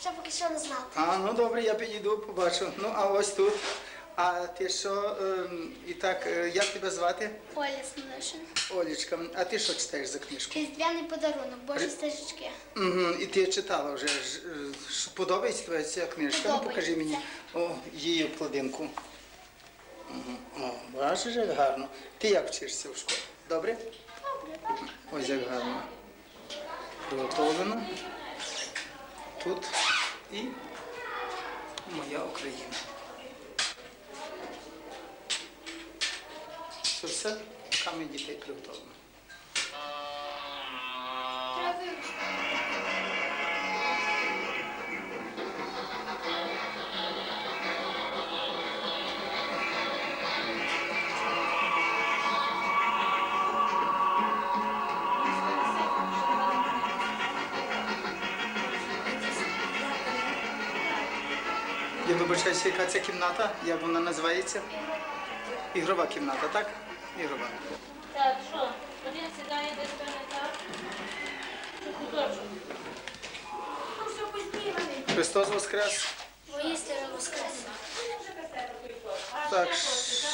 ще поки що не знати. А, ну добре, я підійду, побачу. Ну, а ось тут. А ти що, ем, і так, е, як тебе звати? Оля Смолишин. Олічка, а ти що читаєш за книжку? Різдвяний подарунок, Божі стежечки. Угу, і ти читала вже. ж, е, що Подобається тобі ця книжка? Ну, покажи мені о, її обкладинку. Угу. О, бачиш, як гарно. Ти як вчишся в школі? Добре? Добре, так. Ось як гарно. Приготовлено. Тут і моя Україна. Це все камінь дітей приготовлено. Вибачаюся, яка ця кімната, як вона називається? Ігрова кімната, так? Ігрова. Так, що? Один сідає десь то не так. Це. Христос Воскрес. Воістину воскрес. Так,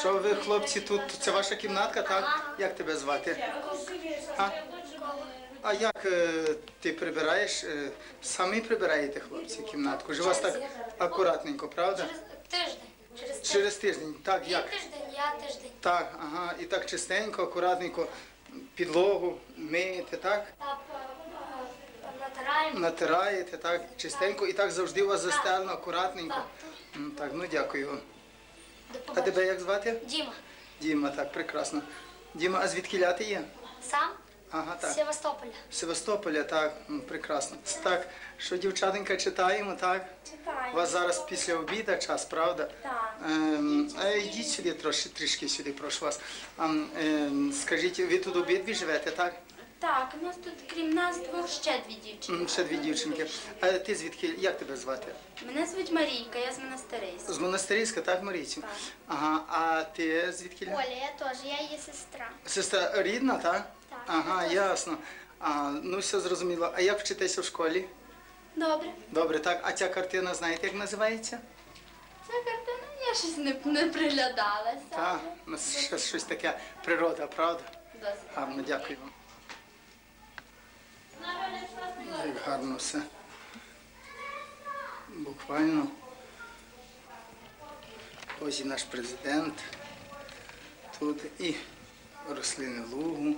що ви, хлопці, тут? Це ваша кімнатка, так? Як тебе звати? А, а як е, ти прибираєш? Е, самі прибираєте, хлопці, кімнатку? Ж у вас так акуратненько, правда? Через тиждень. Через тиждень. Через тиждень, так, як? тиждень, я тиждень. Так, ага, і так чистенько, акуратненько, підлогу миєте, так? Так, е, натираємо. Натираєте, так, чистенько, і так завжди у вас застелено, акуратненько. Так, ну дякую вам. А тебе як звати? Діма. Діма, так, прекрасно. Діма, а звідки ти є? Сам? Ага, так. Севастополя. Севастополя, так, м, прекрасно. Так, що дівчатенька читаємо, так? У вас зараз після обіду час, правда? Так. Ем, а йдіть сюди трошки, трішки сюди, прошу вас. А, ем, скажіть, ви тут обидві живете, так? Так, у нас тут крім нас двох ще дві дівчини. М, Ще дві дівчинки. А ти звідки, як тебе звати? Мене звуть Марійка, я з монастириська. З монастирська, так, Марійцю? Ага, а ти звідки? Оля, я теж, я її сестра. Сестра рідна, так? Ага, ясно. А, ну все зрозуміло. А як вчитеся в школі? Добре. Добре, так. А ця картина, знаєте, як називається? Ця картина я щось не, не приглядалася. Так, ну, щось, щось таке природа, правда? Досить. Гарно, дякую вам. Як гарно все. Буквально. Ось і наш президент. Тут і рослини лугу.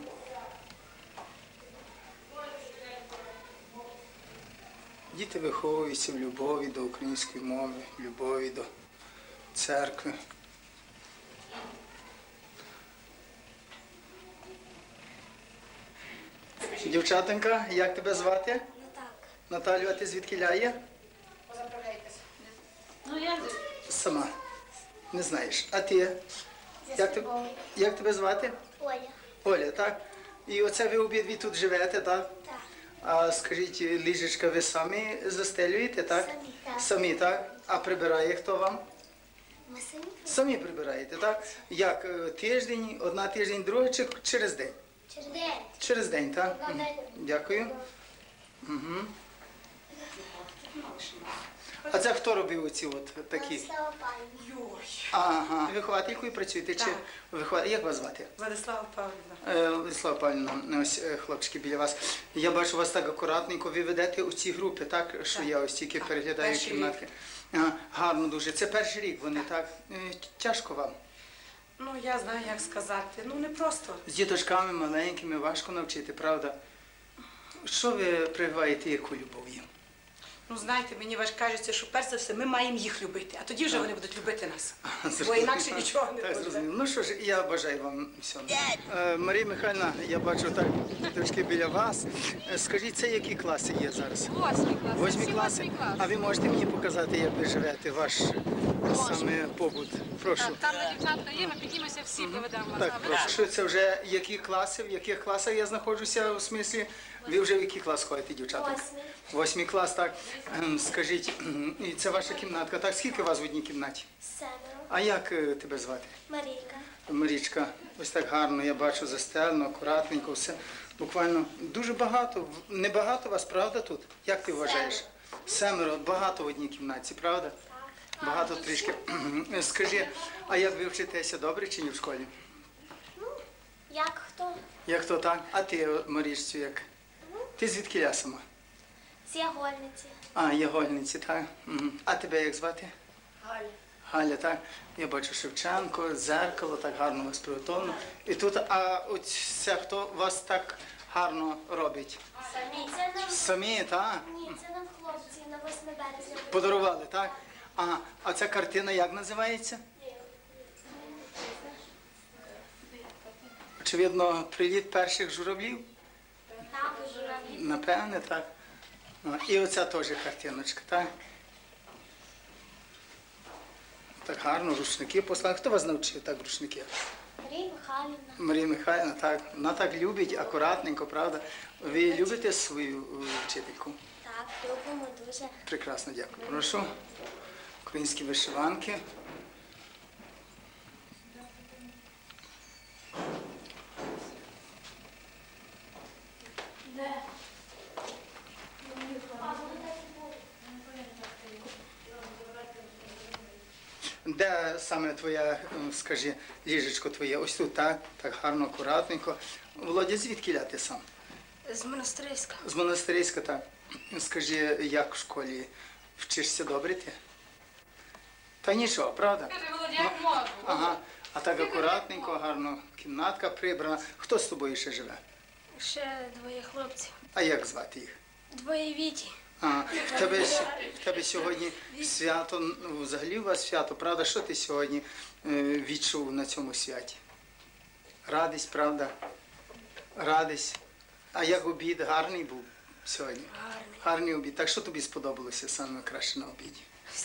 Діти виховуються в любові до української мови, любові до церкви. Дівчатенька, як тебе звати? Так. Наталю, а ти звідки ляє? Ну я Сама. Не знаєш. А ти? Як, те- як тебе звати? Оля. Оля, так? І оце ви обидві тут живете, так? Так. А скажіть, ліжечка ви самі застелюєте, так? Самі, так. Самі, так? А прибирає хто вам? Ми самі Самі прибираєте, так? Як е, тиждень, одна тиждень, друга чи через день? через день. Через день, так? Мгм. Дякую. Угу. А це хто робив оці от такі? Пані. Ага. Вихователькою працюєте чи вихователь? Як вас звати? Владислава Павлівна. Е, Владислава Павлівна, ось е, хлопчики біля вас. Я бачу вас так акуратненько. Ви ведете у ці групи, так? Що Так, я ось тільки так, переглядаю перший кімнатки. Ага, гарно дуже. Це перший рік вони, так? Е, Тяжко вам. Ну, я знаю, як сказати. Ну, не просто. З діточками маленькими важко навчити, правда? Що ви прививаєте, яку любов їм? Ну, знаєте, мені важ кажеться, що перш за все ми маємо їх любити, а тоді вже вони будуть любити нас. Бо інакше нічого не Так, буде. зрозуміло. Ну що ж, я бажаю вам всього. Е, Марія Михайлівна, я бачу так трошки біля вас. Е, Скажіть, це які класи є зараз? Восьмий клас. Восьмі Всі класи. восьмий клас. А ви можете мені показати, як ви живете, ваш е, саме побут? Прошу. Так, там на дівчатка є, ми піднімемося всі, поведемо вас. Так, прошу. Що це вже які класи, в яких класах я знаходжуся у смислі? Ви вже в який клас ходите, дівчата? Восьмий. Восьмий клас, так. Ем, Скажіть, і це ваша кімнатка. Так, скільки вас в одній кімнаті? Семеро. А як е, тебе звати? Марійка. Марічка, ось так гарно, я бачу застелено, акуратненько, все. Буквально дуже багато. В- Небагато вас, правда, тут? Як ти вважаєш? Семеро, багато в одній кімнаті, правда? Так. Багато трішки. Скажи, а як ви вчитеся добре чи ні в школі? Ну, Як хто? Як то так? А ти, Марічцю, як? Ти звідки сама? З Ягольниці. А, Ягольниці, так. А тебе як звати? Галя. Галя, так. Я бачу Шевченко, зеркало, так гарно вас приготовлено. І тут, а оце хто вас так гарно робить? Самі. Це нам, Самі, так? ні, це нам хлопці на 8 березня. Подарували, так? Ага. А ця картина як називається? Очевидно, приліт перших журавлів? Напевне, так. Ну, І оця теж картиночка, так? Так гарно, рушники послали. Хто вас навчив так рушники? Марія Михайлівна. Марія Михайлівна, так. Вона так любить, акуратненько, правда. Ви любите свою е, вчительку? Так, любимо дуже. Прекрасно, дякую. Прошу. Українські вишиванки. Де саме твоя, е, скажи, ліжечко твоє? Ось тут, так? Так гарно, акуратненько. Володя, звідки ти сам? З монастириська. З монастириська, так. Скажи, як в школі вчишся добре ти? Та нічого, правда? Скажи, Володя, як можу? Ага. А так акуратненько, гарно, кімнатка прибрана. Хто з тобою ще живе? Ще двоє хлопців. А як звати їх? Двоє віті. А, в тебе, с- в тебе сьогодні свято, ну, взагалі у вас свято, правда? Що ти сьогодні е, відчув на цьому святі? Радість, правда? Радість. А як обід гарний був сьогодні? Гарний. Гарний обід. Так що тобі сподобалося саме краще на обіді?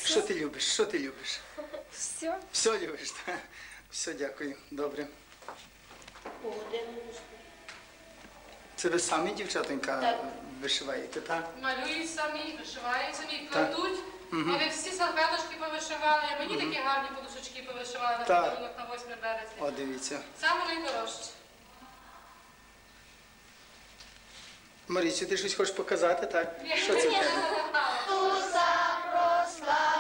Що ти любиш? Що ти любиш? Все. Все любиш, так? Все, дякую. Добре. Це ви самі, дівчатонька, вишиваєте, так? Малюють самі, вишивають самі, Так. кладуть. Вони всі салфеточки повишивали, а мені такі гарні подушечки повишивали на Так. подарунок на 8 березня. О, дивіться. Саме найдорожче. Маріцю, ти щось хочеш показати, так? Що це? в тебе? Смертею,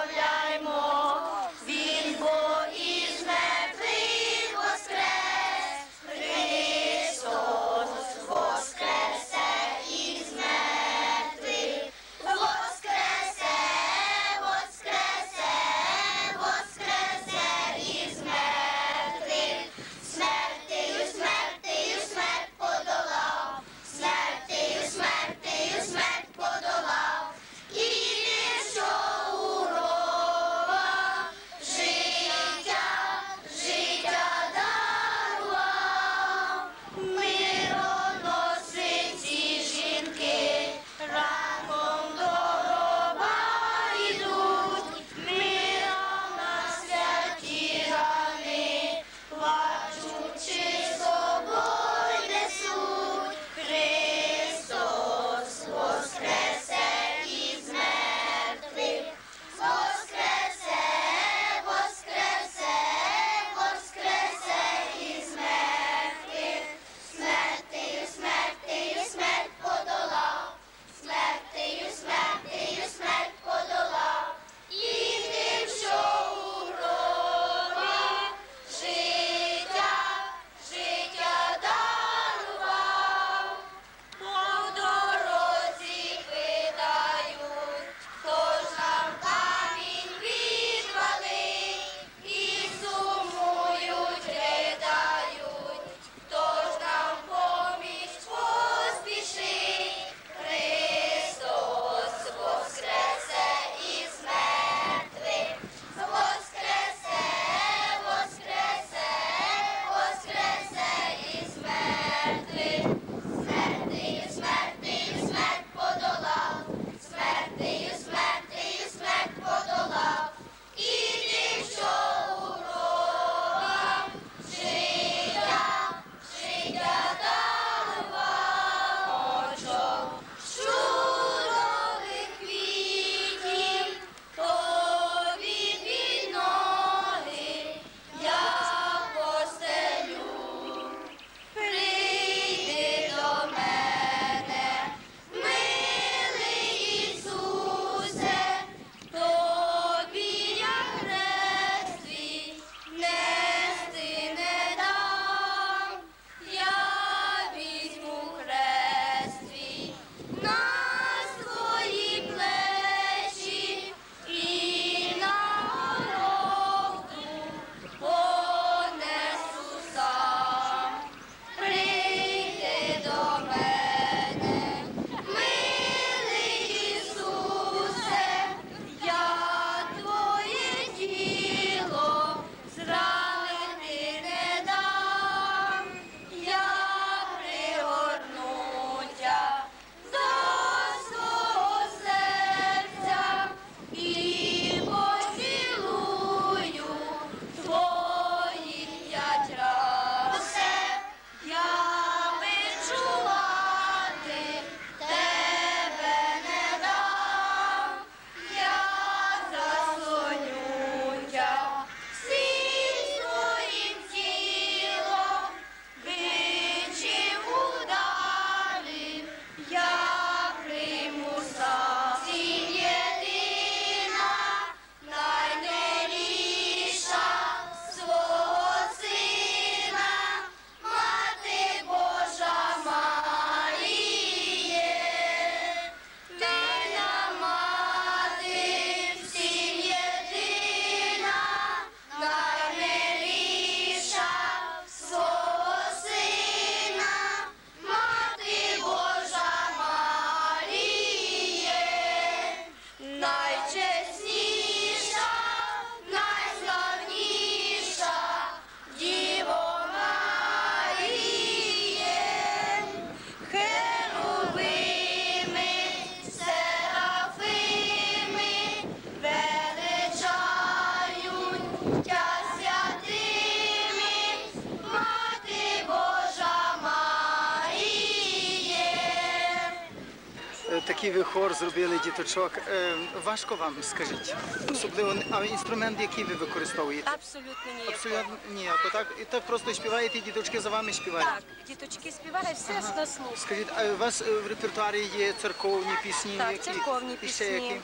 ви хор зробили діточок. Е, важко вам, скажіть. Особливо, а інструмент, який ви використовуєте? Абсолютно ні. Абсолютно ніяко. Так, і так просто співаєте, і діточки за вами співають. Так, діточки співають все ага. на слух. Скажіть, а у вас е, в репертуарі є церковні пісні? Так, які? церковні І ще які?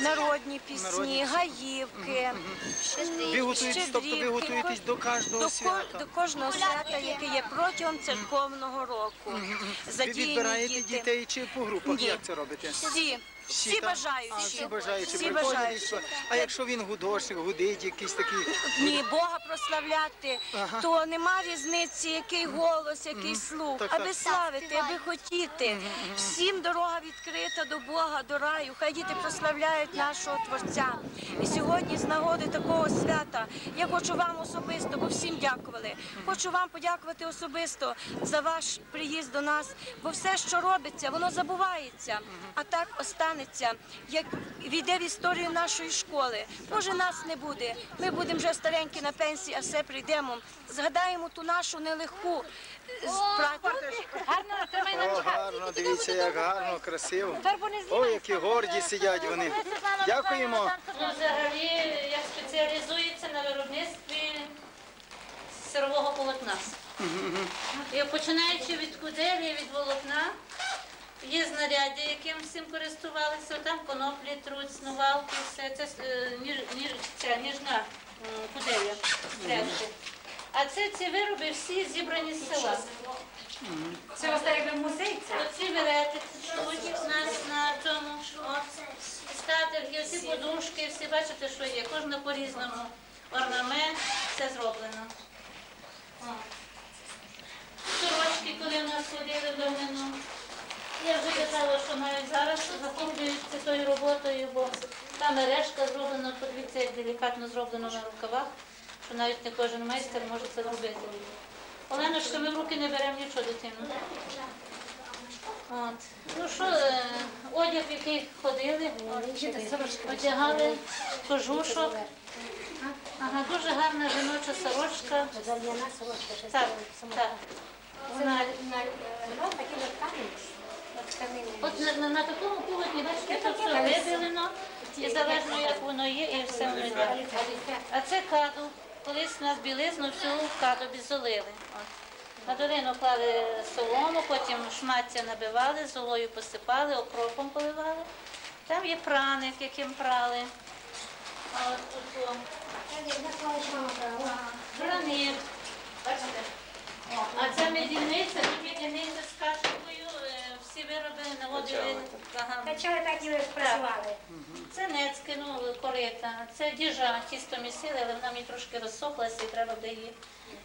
Народні пісні, гаївки, Ви готуєтесь, тобто ви готуєтесь до кожного свята. до кожного свята, яке є протягом церковного року. Ви відбираєте дітей чи по групах? Як це робите? Всі, всі там? бажаючі. А, всі бажаючі Всі приходять. бажаючі. що? А якщо він гудошник, гудить, якийсь такий. Ні, Бога прославляти, Ага. то нема різниці, який голос, який слух, Так, аби так. славити, аби хотіти. Всім дорога відкрита до Бога, до раю. Хай діти прославляють нашого Творця. І сьогодні, з нагоди такого свята, я хочу вам особисто, бо всім дякували. Хочу вам подякувати особисто за ваш приїзд до нас, бо все, що робиться, воно забувається, а так останеться, як війде в історію нашої школи. Може, нас не буде. Ми будемо вже старенькі на пенсії, а все прийдемо. Згадаємо ту нашу нелегку працю. Гарно, тримай на О, гарно, дивіться, як гарно, красиво. О, які горді сидять вони. Дякуємо. Ну, взагалі, як спеціалізується на виробництві сирового полотна. І починаючи від куделі, від волокна, є знаряддя, яким всім користувалися, там коноплі, труд, снувалки, все це е, ніж, ніж, ця ніжна куделя. А це ці вироби всі зібрані з села. Це вас так якби музей це? Оці берети чуть у нас на цьому от, скатерки, всі подушки, всі бачите, що є. Кожна по-різному. Орнамент, все зроблено. Сорочки, коли в нас ходили в давнину. Я вже казала, що навіть зараз захоплюються тою роботою, бо та мережка зроблена, подивіться, як делікатно зроблено на рукавах, що навіть не кожен майстер може це зробити. Оленочка, ми в руки не беремо нічого дитину. От. Ну що, е, одяг, в який ходили, одягали кожушок. Ага, дуже гарна жіноча сорочка. Так, так. Вона, от на, на, на такому полотні, бачите, тут все виділено, і залежно як воно є, і все воно йде. А це каду. Колись у нас білизну всю в кадубі золили. На долину клали солому, потім шмаття набивали, золою посипали, окропом поливали. Там є праник, яким прали. А от тут о. Бачите? А це медівниця, тут медівниця з кашикою, е, всі вироби наводили. Ага. Чого так і працювали? Це нецьки, ну, корита, це діжа, тісто місили, але вона мені трошки розсохлася і треба буде її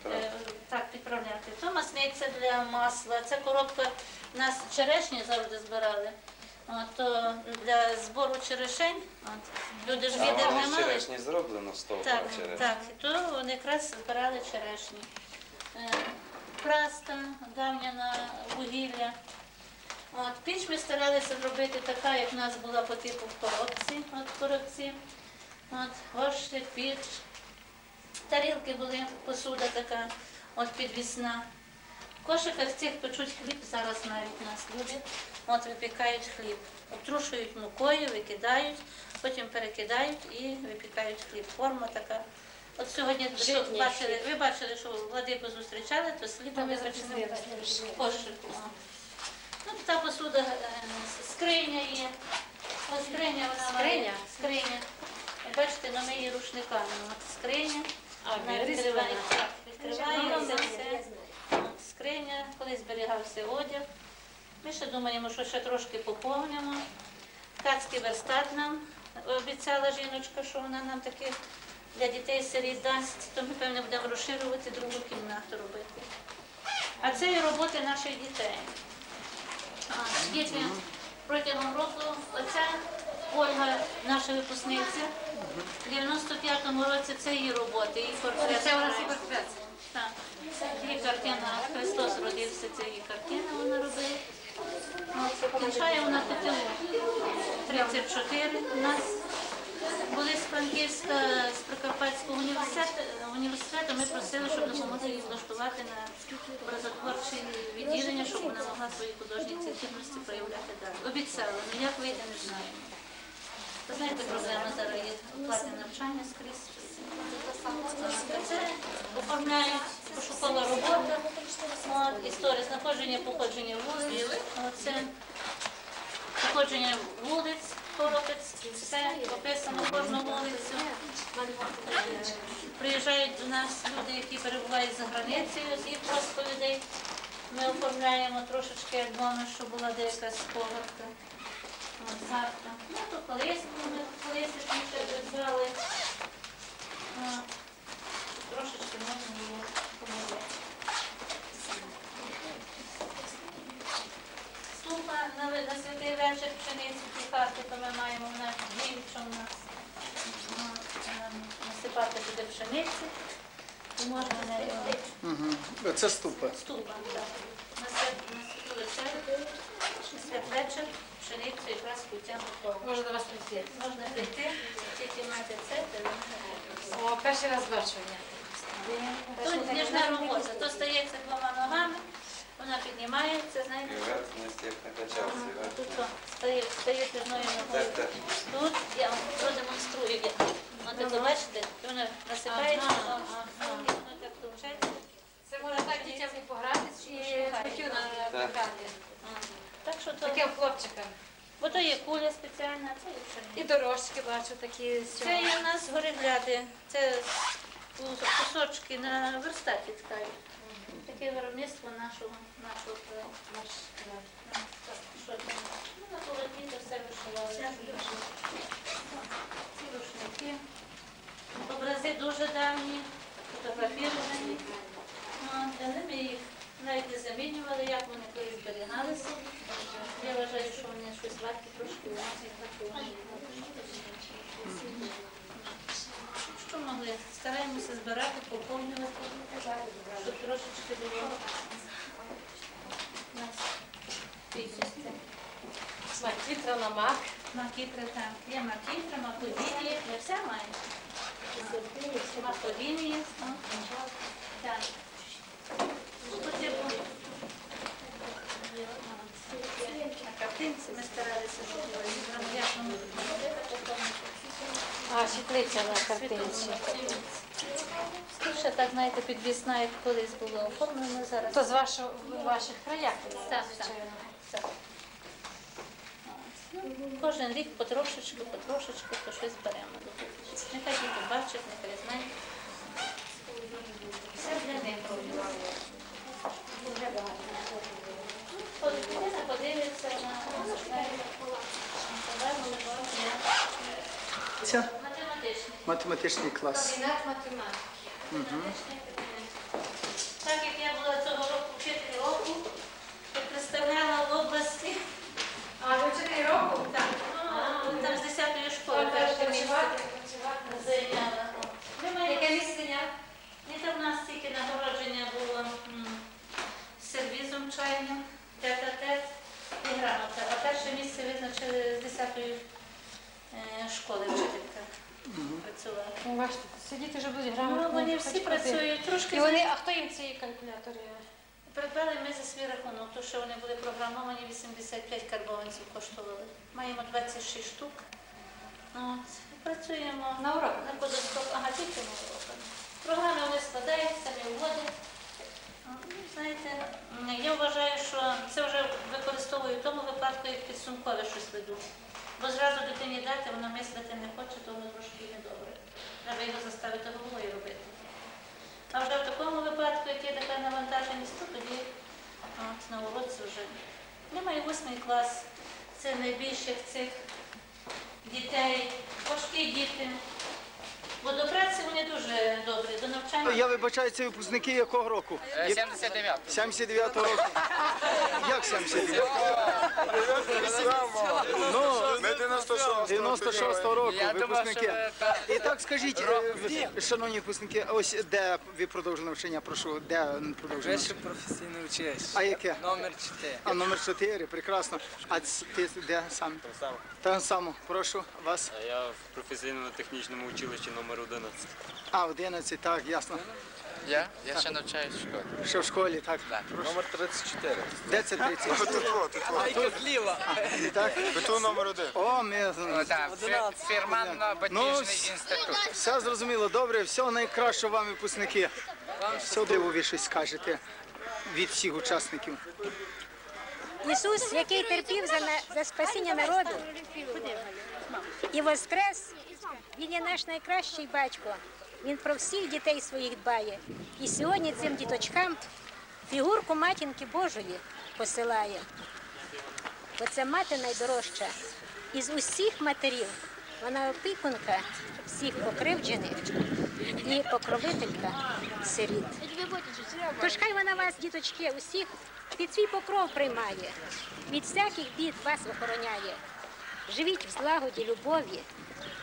е, так підправляти. То масниця для масла, це коробка, у нас черешні завжди збирали. От, то для збору черешень, от, люди ж А відер воно не з мали. черешні зроблено з того Так, черешні. так, то вони якраз збирали черешні. Е, Праста, давня на вугілля. От, піч ми старалися зробити така, як в нас була по типу в коробці. От в коробці. От, горщик, піч. Тарілки були, посуда така, от підвісна. В кошиках цих печуть хліб, зараз навіть у нас люди. От випікають хліб. Обтрушують мукою, викидають, потім перекидають і випікають хліб. Форма така. От сьогодні що бачили, ви бачили, що владику зустрічали, то слідом визначили кошику. Посуда, е, скриня є. Ось скриня вона має. Скриня. Бачите, ну ми її рушниками. От скриня. Вона відкриває- Відкривається все. От Скриня, коли зберігався одяг. Ми ще думаємо, що ще трошки поповнимо. Ткацький верстат нам обіцяла жіночка, що вона нам таки для дітей сиріт дасть, то ми, певне, будемо розширювати другу кімнату робити. А це і роботи наших дітей. Діти протягом року, оця Ольга, наша випускниця, в 95-му році це її роботи, її портрет. Це у нас і портрет. Так. Її картина Христос родився, це її картина вона робила. Кінчає вона ТТУ. 34 у нас Франківська з Прикарпатського університету, університету ми просили, щоб допомогти їй влаштувати на образотворче відділення, щоб вона могла свої художні цінності проявляти далі. Обіцяли, але як вийде, не знаємо. Ви знаєте, проблема зараз є оплати навчання скрізь. Це оформляють пошукова робота, от, історія знаходження, походження вулиць. Оце походження вулиць, коропець, все описано кожну вулицю. Приїжджають до нас люди, які перебувають за границею з їх розповідей. Ми оформляємо трошечки альбоми, щоб була деяка. Завтра. Ну, то колись ми колись брали. Трошечки можна було помогти. Ступа на, ви- на святий вечір пшениці ті хати, то ми маємо в нас дівча у нас ну, ем, насипати туди пшениці. І можна нею Угу. Це ступа. ступа. так. На свят- вечір, пшеницю якраз кутям готова. Можу до вас прийти. Можна прийти, тільки мати це, то О, перший раз бачу. Тут ніжна робота, то стається двома ногами, вона піднімається, знаєте, Вероятність як накачався. тут стає, стає одною ногою. Тут я вам продемонструю. як. От ви бачите, вона насипається, Ага, і воно так довжеться. Це може так дітям і погратись, і хотів на Так. пограти. Так що то, Таким хлопчикам. бо то є куля спеціальна, це є пшениця. І дорожчики бачу такі з Це є у нас горегляди, це кусочки на верстаті ткають. Таке виробництво нашого, нашого. Так, що там? Ну, на полотні то все вишивали. Рушники. Образи дуже давні, фотографіровані. Ми їх навіть не замінювали, як вони колись зберігалися. Я вважаю, що вони щось варті трошки у нас. Що могли? Стараємося збирати, поповнювати, щоб трошечки було нас. Макітра на мак. Макітри так. Є макітри, макодінії, я все маю. Макодінії. о. Так. Є на картинці ми старалися, щоб поповнити. А, світлиця на картинці. Ще так, знаєте, підвісна, як колись було оформлено зараз. То з вашого, в ваших краях? Так, так. Кожен рік потрошечку, потрошечку, то щось беремо до. Нехай діти бачать, нехай знають. Все для них Дитина подивиться на Це математичний. клас. Кабінет математики. Так як я була цього року вчитель року, я представляла в області. А, ви чотири року? Так, ну, там з 10-ї школи перше місце Працювати, працювати. зайняла. Ми маємо Яке місце зайняв? І там в нас тільки нагородження було м, сервізом чайним, тет-а-тет і грамота. А перше місце визначили з 10-ї е, школи вчителька працювала. Ну, бачите, сидіти вже будуть Ну, грамотно. вони хоч всі куди. працюють трошки. І вони, а хто їм ці калькулятори? Придбали ми за свій рахунок, тому що вони були програмовані, 85 карбованців коштували. Маємо 26 штук. От. Працюємо На уроках? на кодоскоп, ага, тільки на уроках. Програми вони складають, самі вводять. Ну, Знаєте, я вважаю, що це вже використовую в тому випадку, як підсумкове щось веду. Бо зразу дитині дати, вона мислити не хоче, то воно трошки недобре. Треба його заставити головою робити. А вже в такому випадку, як є така навантаженість, то тоді от, на уроці вже. Немає восьмий клас. Це найбільших цих дітей, важкі діти. Бо до праці вони дуже добре. До навчання. Я вибачаю, це випускники якого року? 79. 79-го року. Як 79-го? Ну, Ми 96 96-го року Я думав, випускники. що так. І так скажіть, е, шановні випускники, ось де ви продовжили навчання, прошу, де продовжили? Вище професійне училище. А яке? Номер 4. А номер 4, прекрасно. А ц- ти де сам? Там само, прошу вас. А я в професійно-технічному училищі номер 11. А, 11, так, ясно. Я? Я ще навчаюсь в школі. Що в школі, так. Номер 34. Де це 30? Тут, тут, тут. Так? ПТУ номер один. О, ми... Так, фірманно-батічний інститут. Все зрозуміло, добре, все найкраще вам, випускники. Все диво ви щось скажете від всіх учасників. Ісус, який терпів за, на- за спасіння народу і воскрес, він є наш найкращий батько. Він про всіх дітей своїх дбає. І сьогодні цим діточкам фігурку матінки Божої посилає. Бо це мати найдорожча. Із усіх матерів вона опікунка всіх покривджених і покровителька сиріт. Тож хай вона вас, діточки, усіх під свій покров приймає, від всяких бід вас охороняє. Живіть в злагоді, любові.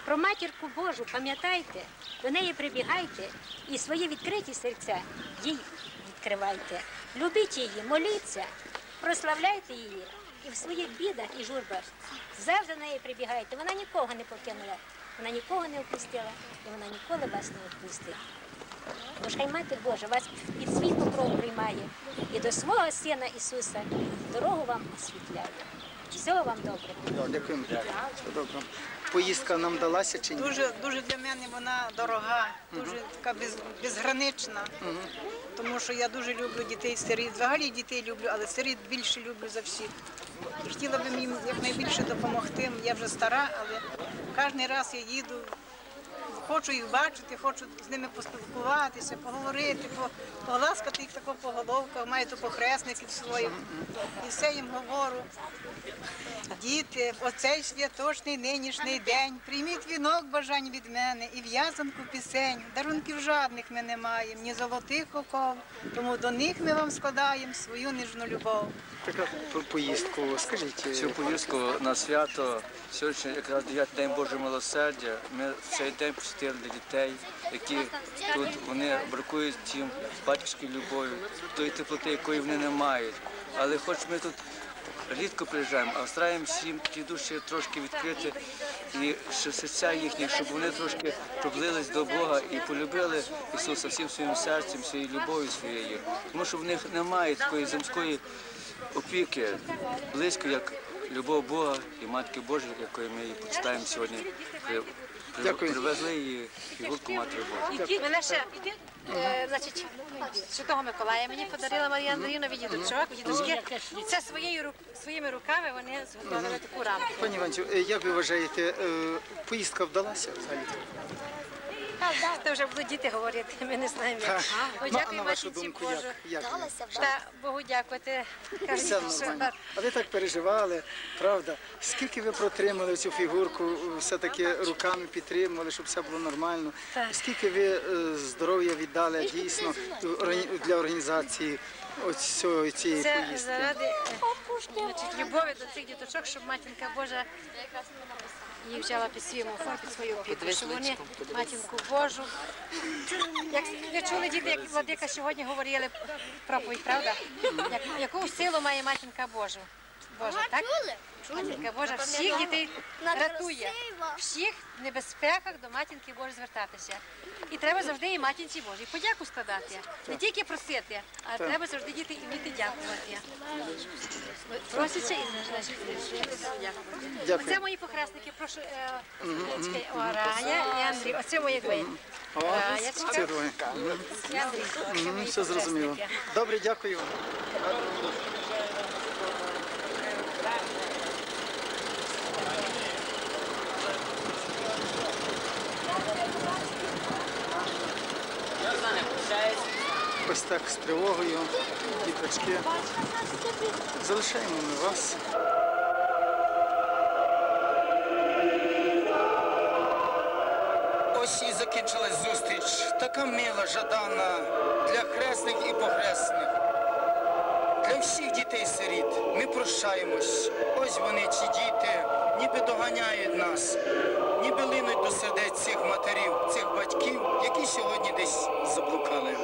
Про матірку Божу пам'ятайте, до неї прибігайте і свої відкриті серця їй відкривайте. Любіть її, моліться, прославляйте її і в своїх бідах і журбах завжди до неї прибігайте. Вона нікого не покинула, вона нікого не опустила і вона ніколи вас не відпустить. Тож хай Мати Божа вас під свій покров приймає і до свого Сина Ісуса дорогу вам освітляє. Всього вам доброго. Дякуємо. Все добре. Поїздка нам далася чи ні? Дуже, дуже для мене вона дорога, дуже така без, безгранична. Тому що я дуже люблю дітей сиріт. Взагалі дітей люблю, але сиріт більше люблю за всіх. І хотіла б їм якнайбільше допомогти. Я вже стара, але кожен раз я їду. Хочу їх бачити, хочу з ними поспілкуватися, поговорити, по- погласкати їх тако по головках, маю то похресників своїх. І все їм говорю. Діти, оцей святочний нинішній день прийміть вінок бажань від мене і в'язанку пісень. Дарунків жадних ми не маємо, ні золотих оков. Тому до них ми вам складаємо свою ніжну любов. Така по- поїздку, скажіть. Цю поїздку на свято, сьогодні якраз 9 день Божого милосердя. Ми цей день посвятили для дітей, які тут вони бракують тим батьківської любові, тої теплоти, якої вони не мають. Але хоч ми тут рідко приїжджаємо, а стараємося їм ті душі трошки відкрити і щоб серця їхні, щоб вони трошки приблились до Бога і полюбили Ісуса всім своїм серцем, своєю любов'ю своєю. Тому що в них немає такої земської опіки близько, як любов Бога і Матки Божої, якої ми її почитаємо сьогодні. Дякую. Привезли її фігурку Матері Божої. Мене ще е, значить, Святого Миколая мені подарила Марія Андріївна від дідочок, від дідочки. Це своєю ру- своїми руками вони зготовили таку рамку. Пані Іванцю, е, як ви вважаєте, е, поїздка вдалася взагалі? Це вже будуть діти говорити, ми не знаємо. як. Ну, Дякую вашу матінці думку, Божу. як? Та Богу дякувати. Кажуть, Все що нормально. А ви так переживали, правда? Скільки ви протримали цю фігурку, все-таки руками підтримували, щоб все було нормально? Скільки ви е, здоров'я віддали дійсно для організації ось цього- цієї Це поїздки? заради е, значить, любові до цих діточок, щоб матінка Божа її взяла під свій муфон, під свою опіку, що вони матінку Божу. Як ви чули діти, як владика сьогодні говорили проповідь, правда? Як, яку силу має матінка Божа? Божа, так? Матінка Божа всіх дітей рятує, всіх небезпеках до матінки Божої звертатися. І треба завжди і матінці Божій подяку складати. Не тільки просити, а треба завжди діти і вміти дякувати. Проситься і значить дякувати. Оце мої похресники, прошу е, Раня і Андрій. Оце мої двоє. Мої Все зрозуміло. Добре, дякую. Так з тривогою, діточки. Залишаємо ми вас. Ось Ось і закінчилась зустріч. Така мила, жадана для хресних і похресних. Для всіх дітей-сиріт ми прощаємось. Ось вони, ці діти, ніби доганяють нас, ніби линуть до сердець цих матерів, цих батьків, які сьогодні десь заблукали.